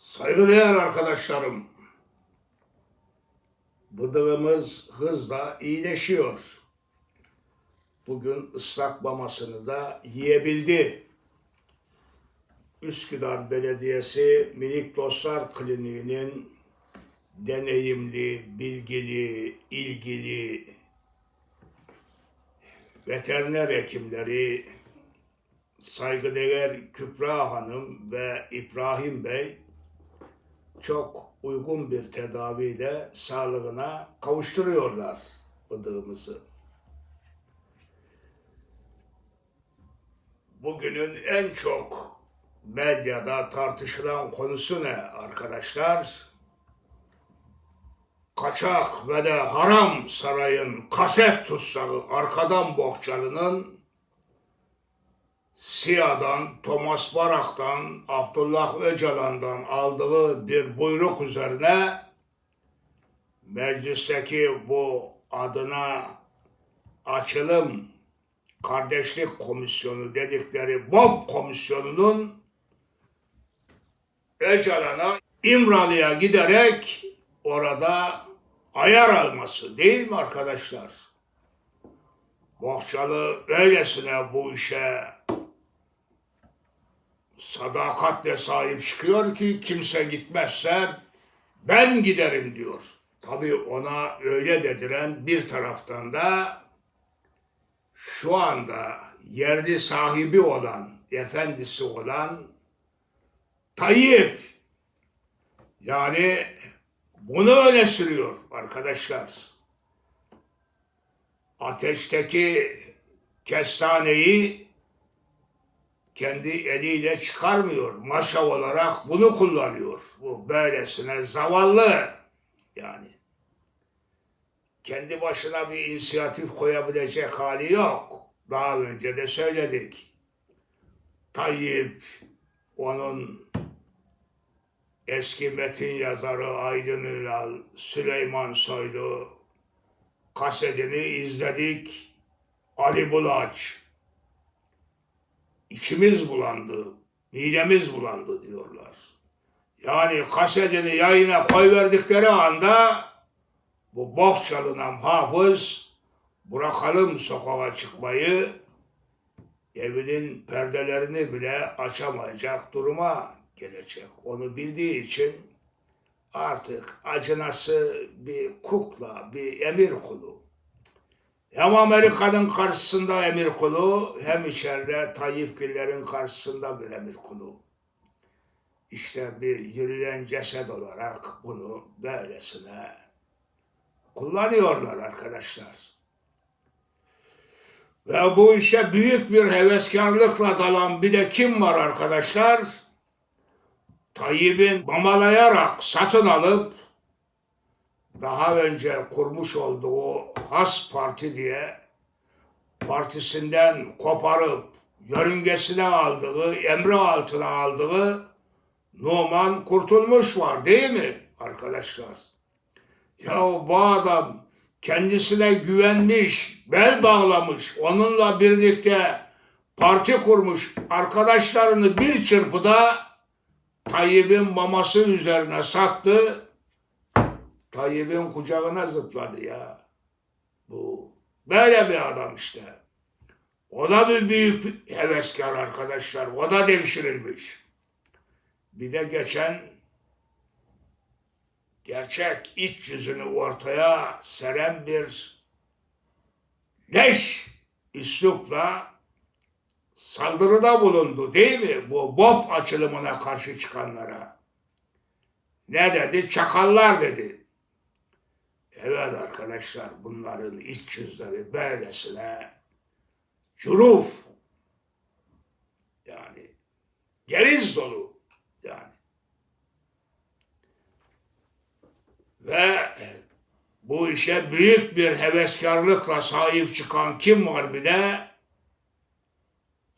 Saygıdeğer arkadaşlarım, bıdığımız hızla iyileşiyor. Bugün ıslak mamasını da yiyebildi. Üsküdar Belediyesi Minik Dostlar Kliniği'nin deneyimli, bilgili, ilgili veteriner hekimleri saygıdeğer Kübra Hanım ve İbrahim Bey çok uygun bir tedaviyle sağlığına kavuşturuyorlar bıdığımızı. Bugünün en çok medyada tartışılan konusu ne arkadaşlar? Kaçak ve de haram sarayın kaset tutsağı arkadan bohçalının SİA'dan, Thomas Barak'tan, Abdullah Öcalan'dan aldığı bir buyruk üzerine meclisteki bu adına açılım kardeşlik komisyonu dedikleri BOB komisyonunun Öcalan'a İmralı'ya giderek orada ayar alması değil mi arkadaşlar? Bohçalı öylesine bu işe sadakatle sahip çıkıyor ki kimse gitmezse ben giderim diyor. Tabii ona öyle dediren bir taraftan da şu anda yerli sahibi olan, efendisi olan Tayyip yani bunu öne sürüyor arkadaşlar. Ateşteki kestaneyi kendi eliyle çıkarmıyor. Maşa olarak bunu kullanıyor. Bu böylesine zavallı yani. Kendi başına bir inisiyatif koyabilecek hali yok. Daha önce de söyledik. Tayyip, onun eski metin yazarı Aydın Ünal, Süleyman Soylu kasetini izledik. Ali Bulaç, içimiz bulandı, midemiz bulandı diyorlar. Yani kasetini yayına koyverdikleri anda bu bok çalınan hafız bırakalım sokağa çıkmayı evinin perdelerini bile açamayacak duruma gelecek. Onu bildiği için artık acınası bir kukla, bir emir kulu. Hem Amerika'nın karşısında emir kulu hem içeride Tayyip Güller'in karşısında bir emir kulu. İşte bir yürüyen ceset olarak bunu böylesine kullanıyorlar arkadaşlar. Ve bu işe büyük bir heveskarlıkla dalan bir de kim var arkadaşlar? Tayyip'in mamalayarak satın alıp daha önce kurmuş olduğu Has Parti diye partisinden koparıp yörüngesine aldığı, emri altına aldığı Numan Kurtulmuş var değil mi arkadaşlar? Ya bu adam kendisine güvenmiş, bel bağlamış, onunla birlikte parti kurmuş arkadaşlarını bir çırpıda Tayyip'in maması üzerine sattı. Tayyip'in kucağına zıpladı ya. Bu böyle bir adam işte. O da bir büyük heveskar arkadaşlar. O da devşirilmiş. Bir de geçen gerçek iç yüzünü ortaya seren bir leş üslupla saldırıda bulundu değil mi? Bu BOP açılımına karşı çıkanlara. Ne dedi? Çakallar dedi. Evet arkadaşlar bunların iç yüzleri böylesine cüruf yani geriz dolu yani. Ve bu işe büyük bir heveskarlıkla sahip çıkan kim var bir de?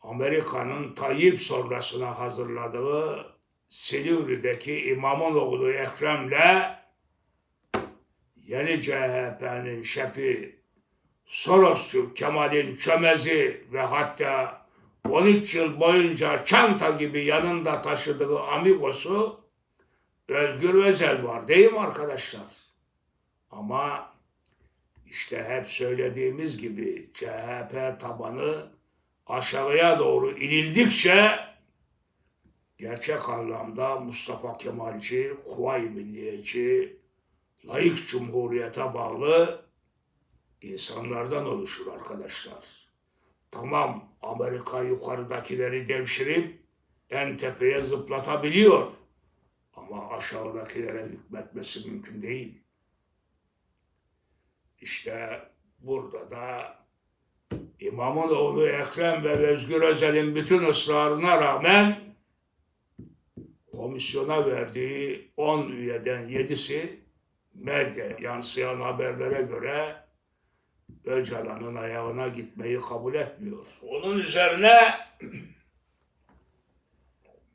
Amerika'nın Tayyip sonrasına hazırladığı Silivri'deki imamın oğlu Ekrem'le yeni CHP'nin şefi Sorosçu Kemal'in çömezi ve hatta 13 yıl boyunca çanta gibi yanında taşıdığı amigosu Özgür Özel var değil mi arkadaşlar? Ama işte hep söylediğimiz gibi CHP tabanı aşağıya doğru inildikçe gerçek anlamda Mustafa Kemalci, Kuvayi Milliyetçi, layık cumhuriyete bağlı insanlardan oluşur arkadaşlar. Tamam Amerika yukarıdakileri devşirip en tepeye zıplatabiliyor. Ama aşağıdakilere hükmetmesi mümkün değil. İşte burada da İmamın oğlu Ekrem ve Özgür Özel'in bütün ısrarına rağmen komisyona verdiği 10 üyeden 7'si medya yansıyan haberlere göre Öcalan'ın ayağına gitmeyi kabul etmiyor. Onun üzerine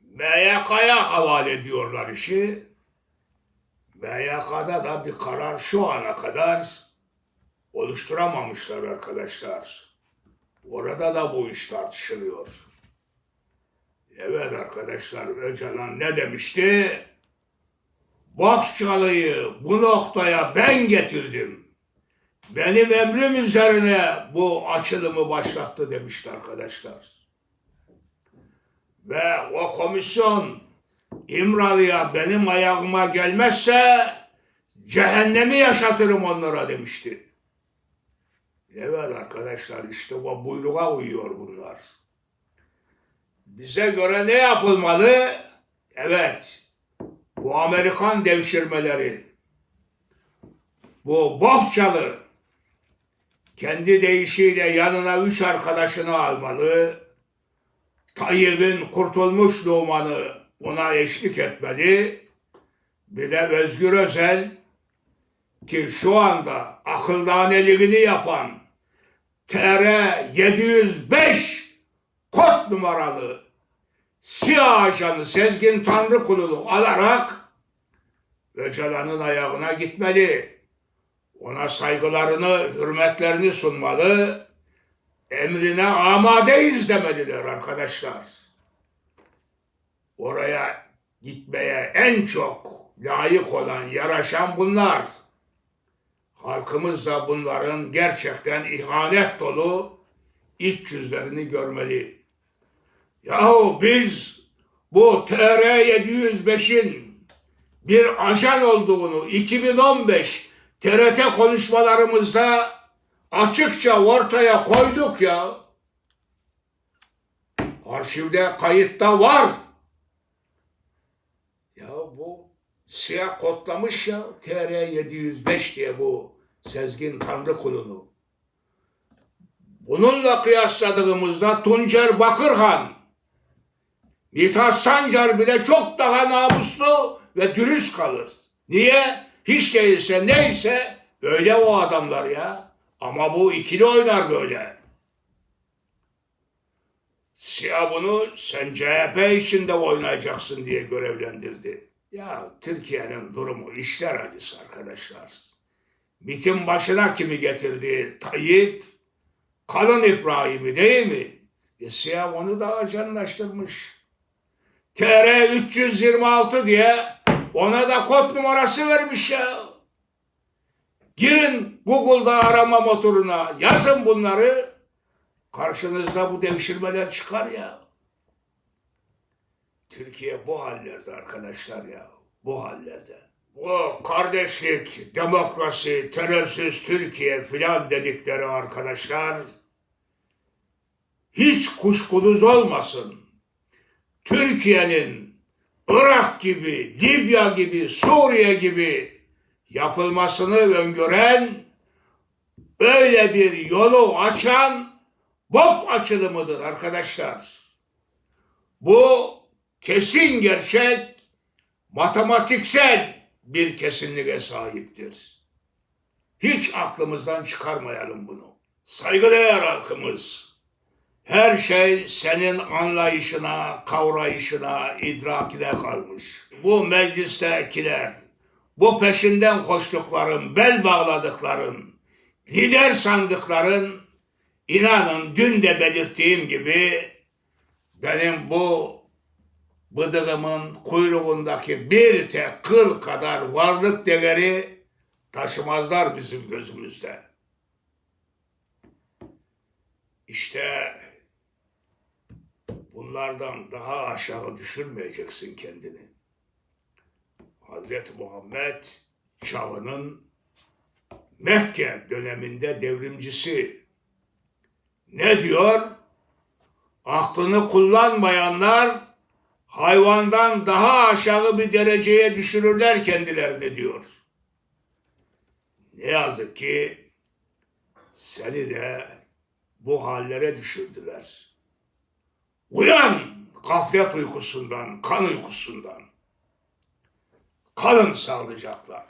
MYK'ya havale ediyorlar işi. MYK'da da bir karar şu ana kadar oluşturamamışlar arkadaşlar. Orada da bu iş tartışılıyor. Evet arkadaşlar Öcalan ne demişti? Boksçalıyı bu noktaya ben getirdim. Benim emrim üzerine bu açılımı başlattı demişti arkadaşlar. Ve o komisyon İmralı'ya benim ayağıma gelmezse cehennemi yaşatırım onlara demişti. Evet arkadaşlar işte bu buyruğa uyuyor bunlar. Bize göre ne yapılmalı? Evet. Bu Amerikan devşirmeleri. Bu bohçalı kendi deyişiyle yanına üç arkadaşını almalı. Tayyip'in kurtulmuş Numan'ı ona eşlik etmeli. Bir de Özgür Özel ki şu anda akıldaneliğini yapan TR 705 kod numaralı siyah ajanı Sezgin Tanrıkulu'nu alarak Öcalan'ın ayağına gitmeli. Ona saygılarını, hürmetlerini sunmalı. Emrine amadeyiz demeliler arkadaşlar. Oraya gitmeye en çok layık olan, yaraşan bunlar. Halkımız da bunların gerçekten ihanet dolu iç yüzlerini görmeli. Yahu biz bu TR 705'in bir ajan olduğunu 2015 TRT konuşmalarımızda açıkça ortaya koyduk ya. Arşivde kayıtta var. Ya bu siyah kodlamış ya TR 705 diye bu Sezgin Tanrıkulu'nu. Bununla kıyasladığımızda Tuncer Bakırhan, Mithat Sancar bile çok daha namuslu ve dürüst kalır. Niye? Hiç değilse neyse öyle o adamlar ya. Ama bu ikili oynar böyle. Siyah bunu sen CHP içinde oynayacaksın diye görevlendirdi. Ya Türkiye'nin durumu işler acısı arkadaşlar. MIT'in başına kimi getirdi? Tayyip, Kalın İbrahim'i değil mi? E siyah onu da ajanlaştırmış. TR 326 diye ona da kod numarası vermiş ya. Girin Google'da arama motoruna yazın bunları. Karşınızda bu devşirmeler çıkar ya. Türkiye bu hallerde arkadaşlar ya. Bu hallerde. Bu kardeşlik, demokrasi, terörsüz Türkiye filan dedikleri arkadaşlar hiç kuşkunuz olmasın. Türkiye'nin Irak gibi, Libya gibi, Suriye gibi yapılmasını öngören öyle bir yolu açan BOP açılımıdır arkadaşlar. Bu kesin gerçek matematiksel bir kesinliğe sahiptir. Hiç aklımızdan çıkarmayalım bunu. Saygıdeğer halkımız, her şey senin anlayışına, kavrayışına, idrakine kalmış. Bu meclistekiler, bu peşinden koştukların, bel bağladıkların, lider sandıkların, inanın dün de belirttiğim gibi benim bu bıdığımın kuyruğundaki bir tek kıl kadar varlık değeri taşımazlar bizim gözümüzde. İşte bunlardan daha aşağı düşürmeyeceksin kendini. Hazreti Muhammed çağının Mekke döneminde devrimcisi ne diyor? Aklını kullanmayanlar hayvandan daha aşağı bir dereceye düşürürler kendilerini diyor. Ne yazık ki seni de bu hallere düşürdüler. Uyan gaflet uykusundan, kan uykusundan. Kalın sağlıcakla.